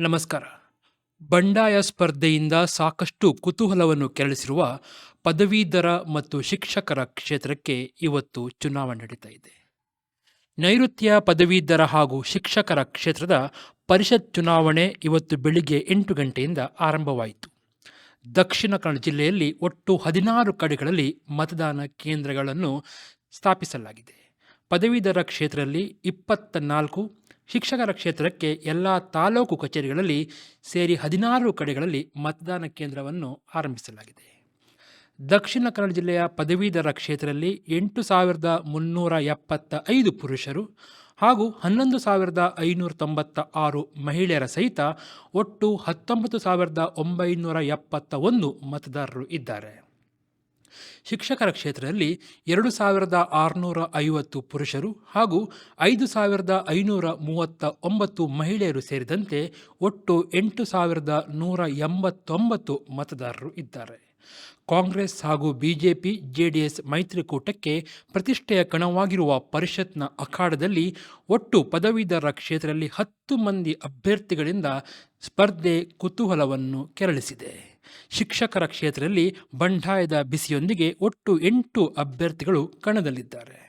ನಮಸ್ಕಾರ. ಬಂಡಾಯ ಸ್ಪರ್ಧೆಯಿಂದ ಸಾಕಷ್ಟು ಕುತೂಹಲವನ್ನು ಕೆರಳಿಸಿರುವ ಪದವೀಧರ ಮತ್ತು ಶಿಕ್ಷಕರ ಕ್ಷೇತ್ರಕ್ಕೆ ಇವತ್ತು ಚುನಾವಣೆ ನಡೀತಾ ಇದೆ. ನೈಋತ್ಯ ಪದವೀಧರ ಹಾಗೂ ಶಿಕ್ಷಕರ ಕ್ಷೇತ್ರದ ಪರಿಷತ್ ಚುನಾವಣೆ ಇವತ್ತು ಬೆಳಿಗ್ಗೆ ಎಂಟು ಗಂಟೆಯಿಂದ ಆರಂಭವಾಯಿತು. ದಕ್ಷಿಣ ಕನ್ನಡ ಜಿಲ್ಲೆಯಲ್ಲಿ ಒಟ್ಟು ಹದಿನಾರು ಕಡೆಗಳಲ್ಲಿ ಮತದಾನ ಕೇಂದ್ರಗಳನ್ನು ಸ್ಥಾಪಿಸಲಾಗಿದೆ. ಪದವೀಧರ ಕ್ಷೇತ್ರದಲ್ಲಿ ಇಪ್ಪತ್ತ ನಾಲ್ಕು ಶಿಕ್ಷಕರ ಕ್ಷೇತ್ರಕ್ಕೆ ಎಲ್ಲ ತಾಲೂಕು ಕಚೇರಿಗಳಲ್ಲಿ ಸೇರಿ ಹದಿನಾರು ಕಡೆಗಳಲ್ಲಿ ಮತದಾನ ಕೇಂದ್ರವನ್ನು ಆರಂಭಿಸಲಾಗಿದೆ. ದಕ್ಷಿಣ ಕನ್ನಡ ಜಿಲ್ಲೆಯ ಪದವೀಧರ ಕ್ಷೇತ್ರದಲ್ಲಿ ಎಂಟು ಸಾವಿರದ ಮುನ್ನೂರ ಎಪ್ಪತ್ತ ಐದು ಪುರುಷರು ಹಾಗೂ ಹನ್ನೊಂದು ಸಾವಿರದ ಐನೂರ ತೊಂಬತ್ತ ಆರು ಮಹಿಳೆಯರ ಸಹಿತ ಒಟ್ಟು ಹತ್ತೊಂಬತ್ತು ಸಾವಿರದ ಒಂಬೈನೂರ ಎಪ್ಪತ್ತ ಒಂದು ಮತದಾರರು ಇದ್ದಾರೆ. ಶಿಕ್ಷಕರ ಕ್ಷೇತ್ರದಲ್ಲಿ ಎರಡು ಸಾವಿರದ ಆರುನೂರ ಐವತ್ತು ಪುರುಷರು ಹಾಗೂ ಐದು ಸಾವಿರದ ಐನೂರ ಮೂವತ್ತ ಒಂಬತ್ತು ಮಹಿಳೆಯರು ಸೇರಿದಂತೆ ಒಟ್ಟು ಎಂಟು ಸಾವಿರದ ನೂರ ಎಂಬತ್ತೊಂಬತ್ತು ಮತದಾರರು ಇದ್ದಾರೆ. ಕಾಂಗ್ರೆಸ್ ಹಾಗೂ ಬಿಜೆಪಿ, ಜೆಡಿಎಸ್ ಮೈತ್ರಿಕೂಟಕ್ಕೆ ಪ್ರತಿಷ್ಠೆಯ ಕಣವಾಗಿರುವ ಪರಿಷತ್ನ ಅಖಾಡದಲ್ಲಿ ಒಟ್ಟು ಪದವೀಧರ ಕ್ಷೇತ್ರದಲ್ಲಿ ಹತ್ತು ಮಂದಿ ಅಭ್ಯರ್ಥಿಗಳಿಂದ ಸ್ಪರ್ಧೆ ಕುತೂಹಲವನ್ನು ಕೆರಳಿಸಿದೆ. ಶಿಕ್ಷಕರ ಕ್ಷೇತ್ರದಲ್ಲಿ ಬಂಡಾಯದ ಬಿಸಿಯೊಂದಿಗೆ ಒಟ್ಟು ಎಂಟು ಅಭ್ಯರ್ಥಿಗಳು ಕಣದಲ್ಲಿದ್ದಾರೆ.